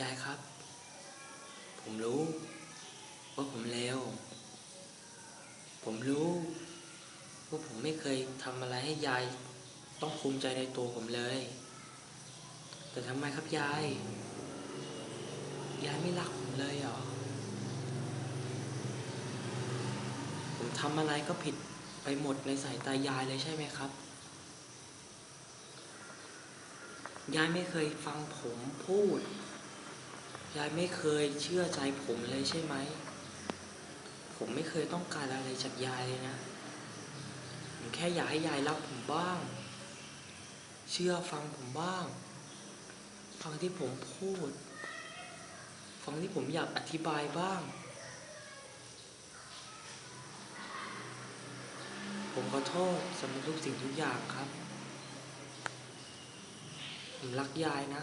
ยายครับ ผมรู้ ว่าผมเลวผมรู้ว่าผมไม่เคยทำอะไรให้ยายต้องภูมิใจในตัวผมเลย แต่ทำไมครับยาย ยายไม่รักผมเลยเหรอ ผมทำอะไรก็ผิดไปหมดในสายตายายเลยใช่ไหมครับ ยายไม่เคยฟังผมพูด ยายไม่เคยเชื่อใจผมเลยใช่ไหม ผมไม่เคยต้องการอะไรจากยายเลยนะผมแค่อยากให้ยายรักผมบ้าง เชื่อฟังผมบ้าง ฟังที่ผมพูด ฟังที่ผมอยากอธิบายบ้าง ผมขอโทษสำหรับทุกสิ่งทุกอย่างครับ ผมรักยายนะ